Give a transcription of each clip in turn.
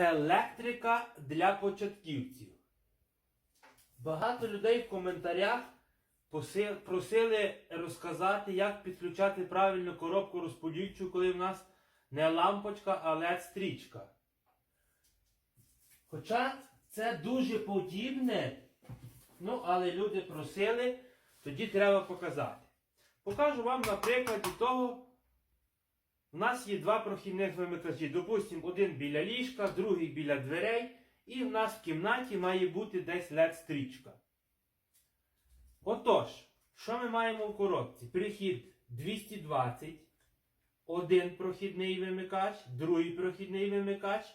Електрика для початківців. Багато людей в коментарях просили розказати, як підключати правильно коробку розподільчу, коли в нас не лампочка, а led стрічка. Хоча це дуже подібне, ну, але люди просили, тоді треба показати. Покажу вам на прикладі того. У нас є два прохідних вимикачі. Допустимо, один біля ліжка, другий біля дверей. І в нас в кімнаті має бути десь led стрічка. Отож, що ми маємо в коробці? Прихід 220, один прохідний вимикач, другий прохідний вимикач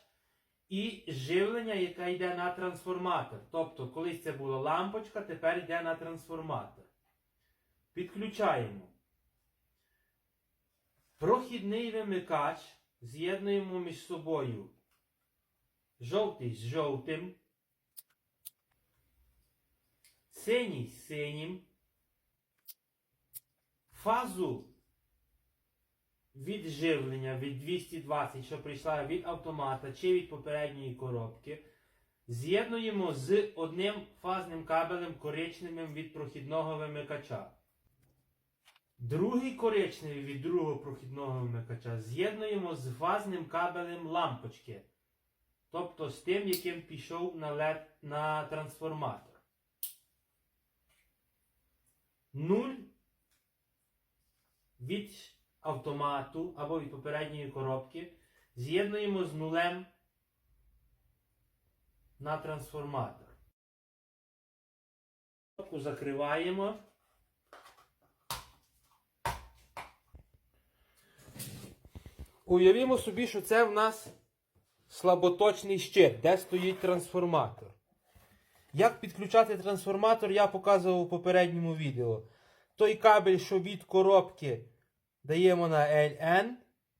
і живлення, яке йде на трансформатор. Тобто, колись це була лампочка, тепер йде на трансформатор. Підключаємо. Прохідний вимикач з'єднуємо між собою. Жовтий з жовтим, синій з синім, фазу від живлення від 220, що прийшла від автомата чи від попередньої коробки, з'єднуємо з одним фазним кабелем коричневим від прохідного вимикача. Другий коричневий від другого прохідного вимикача з'єднуємо з фазним кабелем лампочки. Тобто з тим, яким пішов на, LED, на трансформатор. 0 від автомату або від попередньої коробки з'єднуємо з нулем на трансформатор. Закриваємо. Уявімо собі, що це в нас слаботочний щит, де стоїть трансформатор. Як підключати трансформатор, я показував у попередньому відео. Той кабель, що від коробки даємо на LN.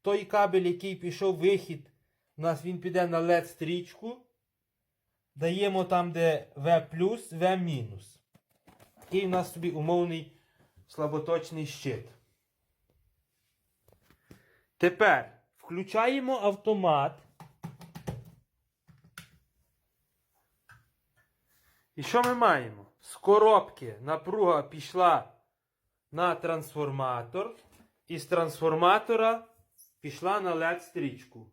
Той кабель, який пішов вихід, у нас він піде на LED стрічку. Даємо там, де V V-. І в нас собі умовний слаботочний щит. Тепер включаємо автомат. І що ми маємо? З коробки напруга пішла на трансформатор, і з трансформатора пішла на LED стрічку.